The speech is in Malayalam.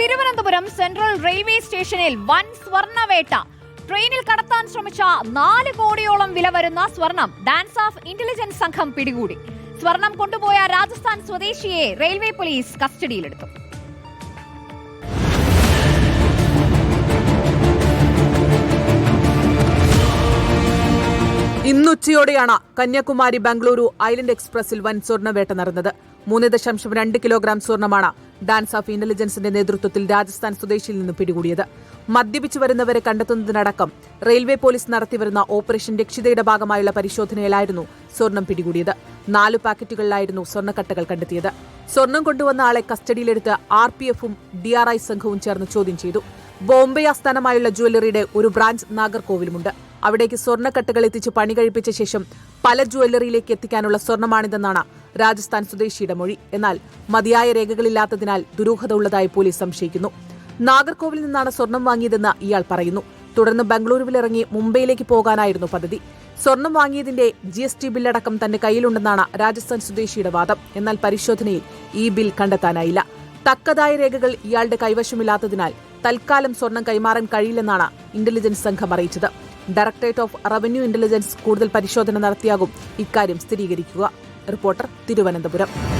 തിരുവനന്തപുരം സെൻട്രൽ റെയിൽവേ സ്റ്റേഷനിൽ വൻ സ്വർണവേട്ട. ട്രെയിനിൽ കടത്താൻ ശ്രമിച്ച നാല് കോടിയോളം വില വരുന്ന സ്വർണം ഡാൻസ് ഓഫ് ഇന്റലിജൻസ് സംഘം പിടികൂടി. സ്വർണം കൊണ്ടുപോയ രാജസ്ഥാൻ സ്വദേശിയെ റെയിൽവേ പോലീസ് കസ്റ്റഡിയിലെടുത്തു. ഇന്നുച്ചയോടെയാണ് കന്യാകുമാരി ബംഗളൂരു ഐലൻഡ് എക്സ്പ്രസിൽ വൻ സ്വർണവേട്ട നടന്നത്. മൂന്ന് ദശാംശം രണ്ട് കിലോഗ്രാം സ്വർണമാണ് ഡാൻസ് ഓഫ് ഇന്റലിജൻസിന്റെ നേതൃത്വത്തിൽ രാജസ്ഥാൻ സ്വദേശിയിൽ നിന്ന് പിടികൂടിയത്. മദ്യപിച്ചു വരുന്നവരെ കണ്ടെത്തുന്നതിനടക്കം റെയിൽവേ പോലീസ് നടത്തിവരുന്ന ഓപ്പറേഷൻ രക്ഷിതയുടെ ഭാഗമായുള്ള പരിശോധനയിലായിരുന്നു സ്വർണം പിടികൂടിയത്. നാല് പാക്കറ്റുകളിലായിരുന്നു സ്വർണക്കട്ടകൾ കണ്ടെത്തിയത്. സ്വർണം കൊണ്ടുവന്ന ആളെ കസ്റ്റഡിയിലെടുത്ത് ആർ പി എഫും ഡിആർഐ സംഘവും ചേർന്ന് ചോദ്യം ചെയ്തു. ബോംബെ ആസ്ഥാനമായുള്ള ജ്വല്ലറിയുടെ ഒരു ബ്രാഞ്ച് നാഗർകോവിലുമുണ്ട്. അവിടേക്ക് സ്വർണക്കെട്ടുകൾ എത്തിച്ച് പണി കഴിപ്പിച്ച ശേഷം പല ജുവല്ലറിയിലേക്ക് എത്തിക്കാനുള്ള സ്വർണമാണിതെന്നാണ് രാജസ്ഥാൻ സ്വദേശിയുടെ മൊഴി. എന്നാൽ മതിയായ രേഖകളില്ലാത്തതിനാൽ ദുരൂഹത ഉള്ളതായി പോലീസ് സംശയിക്കുന്നു. നാഗർകോവിൽ നിന്നാണ് സ്വർണം വാങ്ങിയതെന്ന് ഇയാൾ പറയുന്നു. തുടർന്ന് ബംഗളൂരുവിലിറങ്ങി മുംബൈയിലേക്ക് പോകാനായിരുന്നു പദ്ധതി. സ്വർണം വാങ്ങിയതിന്റെ ജി എസ് ടി ബില്ലടക്കം തന്റെ കയ്യിലുണ്ടെന്നാണ് രാജസ്ഥാൻ സ്വദേശിയുടെ വാദം. എന്നാൽ പരിശോധനയിൽ ഈ ബിൽ കണ്ടെത്താനായില്ല. തക്കതായ രേഖകൾ ഇയാളുടെ കൈവശമില്ലാത്തതിനാൽ തൽക്കാലം സ്വർണം കൈമാറാൻ കഴിയില്ലെന്നാണ് ഇന്റലിജൻസ് സംഘം അറിയിച്ചത്. ഡയറക്ടറേറ്റ് ഓഫ് റവന്യൂ ഇന്റലിജൻസ് കൂടുതൽ പരിശോധന നടത്തിയാകും. ഇക്കാര്യം സ്ഥിരീകരിക്കുക. റിപ്പോർട്ടർ തിരുവനന്തപുരം.